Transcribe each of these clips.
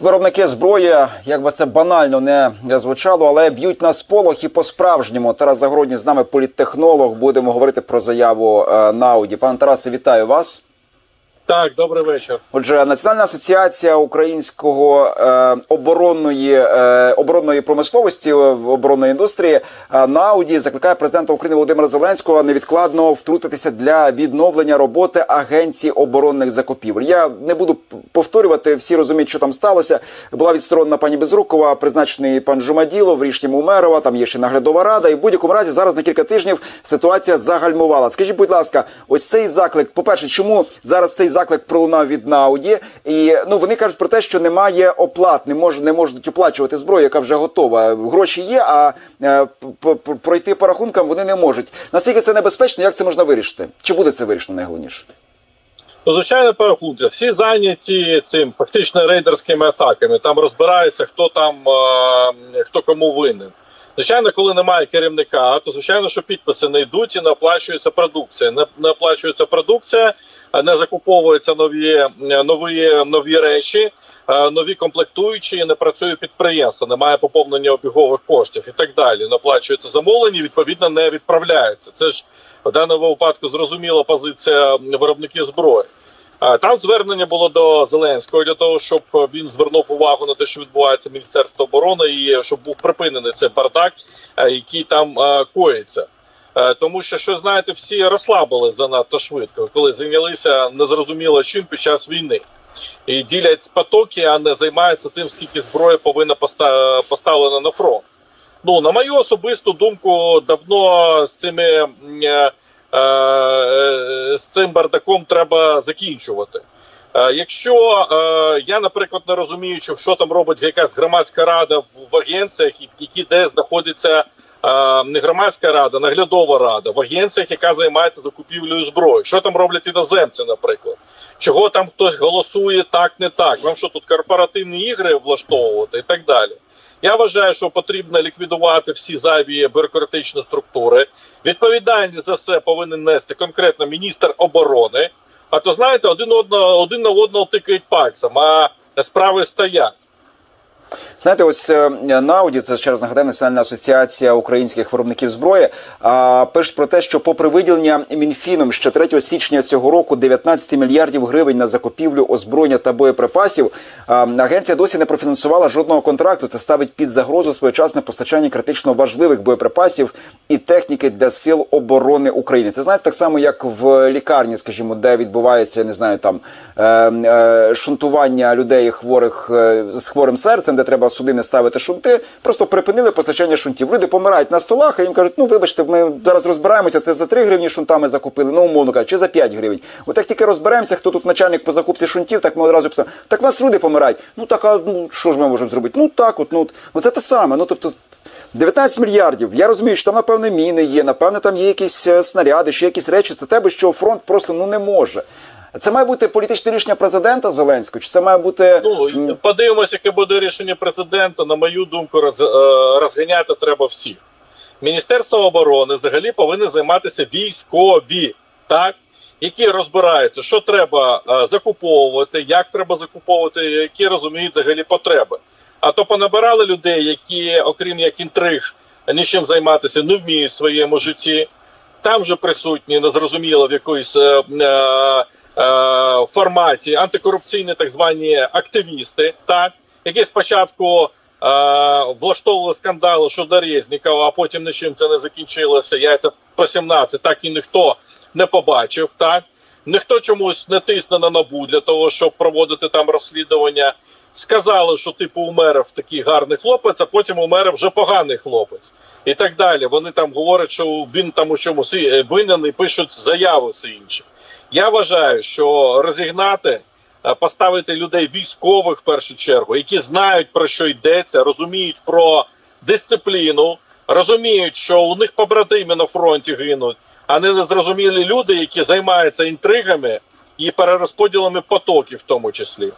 Виробники зброї, як би це банально не звучало, але б'ють на сполох і по-справжньому. Тарас Загородній з нами політтехнолог. Будемо говорити про заяву е, на Ауді. Пане Тарасе, вітаю вас. Так, добрий вечір. Отже, Національна асоціація українського е, оборонної е, оборонної промисловості е, оборонної індустрії е, на Ауді закликає президента України Володимира Зеленського невідкладно втрутитися для відновлення роботи агенції оборонних закупівель. Я не буду повторювати, всі розуміють, що там сталося. Була відсторонена пані Безрукова, призначений пан Жумаділов, рішенням Умерова. Там є ще наглядова рада. І в будь-якому разі зараз на кілька тижнів ситуація загальмувала. Скажіть, будь ласка, ось цей заклик. По перше, чому зараз цей заклик пролунав від Науді? І ну вони кажуть про те, що немає оплат, не мож, не можуть оплачувати зброю, яка вже готова. Гроші є, а е, пройти по рахункам вони не можуть. Наскільки це небезпечно? Як це можна вирішити? Чи буде це вирішено найголовніше? Ну, звичайно, перехунки. Всі зайняті цим фактично рейдерськими атаками. Там розбирається, хто там е, хто кому винен. Звичайно, коли немає керівника, то звичайно, що підписи не йдуть і не оплачується продукція. Не, не оплачується продукція, не закуповуються нові е, нові нові речі, е, нові комплектуючі, не працює підприємство, немає поповнення обігових коштів і так далі. Не оплачується замовлення, відповідно, не відправляється. Це ж в даному випадку зрозуміла позиція виробників зброї. Там звернення було до Зеленського для того, щоб він звернув увагу на те, що відбувається Міністерство оборони, і щоб був припинений цей бардак, е, який там е, коїться. Е, Тому що, що знаєте, всі розслабили занадто швидко, коли зайнялися незрозуміло чим під час війни. І ділять потоки, а не займаються тим, скільки зброї повинна поста- поставлено на фронт. Ну, на мою особисту думку, давно з цими е, е, з цим бардаком треба закінчувати. Якщо е, я, наприклад, не розумію, що, там робить якась громадська рада в, в агенціях, які де знаходиться е, не громадська рада, наглядова рада в агенціях, яка займається закупівлею зброї. Що там роблять іноземці, наприклад? Чого там хтось голосує так, не так? Вам що тут корпоративні ігри влаштовувати і так далі. Я вважаю, що потрібно ліквідувати всі зайві бюрократичні структури. Відповідальність за це повинен нести конкретно міністр оборони. А то знаєте, один одного один на одного тикають пальцем, а справи стоять. Знаєте, ось е, Науді, це ще раз нагадаю, Національна асоціація українських виробників зброї. А пишуть про те, що попри виділення Мінфіном ще 3 січня цього року 19 мільярдів гривень на закупівлю озброєння та боєприпасів, агенція досі не профінансувала жодного контракту. Це ставить під загрозу своєчасне постачання критично важливих боєприпасів і техніки для сил оборони України. Це знаєте, так само, як в лікарні, скажімо, де відбувається, я не знаю, там е, е, шунтування людей хворих з хворим серцем, де треба судини ставити шунти, просто припинили постачання шунтів. Люди помирають на столах, а їм кажуть, ну вибачте, ми зараз розбираємося. Це за 3 гривні шунтами закупили, ну умовно кажучи, чи за 5 гривень. От як тільки розберемося, хто тут начальник по закупці шунтів, так ми одразу писали, так в нас люди помирають. Ну так, а ну що ж ми можемо зробити? Ну так, от ну, ну це те саме. Ну тобто. 19 мільярдів. Я розумію, що там, напевне, міни є, напевне, там є якісь е, снаряди, ще якісь речі. Це тебе, що фронт просто ну не може. Це має бути політичне рішення президента Зеленського, чи це має бути Ну подивимося, яке буде рішення президента. На мою думку, роз, е, розганяти треба всіх. Міністерство оборони взагалі повинно займатися військові, так які розбираються, що треба е, закуповувати, як треба закуповувати, які розуміють взагалі потреби. А то понабирали людей, які, окрім як інтриг, нічим займатися не вміють в своєму житті. Там же присутні незрозуміло в якоїсь е, е, форматі антикорупційні так звані активісти, так які спочатку е, влаштовували скандали щодо Резнікова, а потім нічим це не закінчилося. Яйця по 17, так і ніхто не побачив. Так ніхто чомусь не тисне на набу для того, щоб проводити там розслідування. Сказали, що типу Умеров такий гарний хлопець, а потім Умеров вже поганий хлопець. І так далі. Вони там говорять, що він там у чомусь е, винен і пишуть заяви все інше. Я вважаю, що розігнати, е, поставити людей військових в першу чергу, які знають про що йдеться, розуміють про дисципліну, розуміють, що у них побратими на фронті гинуть, а не незрозумілі люди, які займаються інтригами і перерозподілами потоків, в тому числі.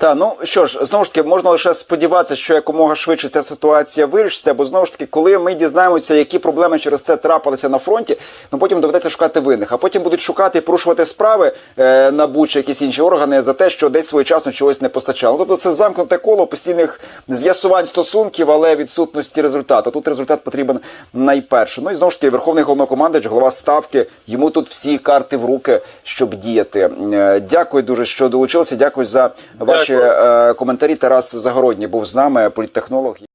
Та ну що ж, знову ж таки, можна лише сподіватися, що якомога швидше ця ситуація вирішиться, бо знову ж таки, коли ми дізнаємося, які проблеми через це трапилися на фронті, ну потім доведеться шукати винних, а потім будуть шукати і порушувати справи е, НАБУ чи якісь інші органи за те, що десь своєчасно чогось не постачало. Тобто це замкнуте коло постійних з'ясувань стосунків, але відсутності результату. Тут результат потрібен найперше. Ну і знову ж таки, верховний головнокомандувач, голова ставки, йому тут всі карти в руки, щоб діяти. Е, Дякую дуже, що долучилися. Дякую за ваші Дякую. е, коментарі. Тарас Загородній був з нами, політтехнолог.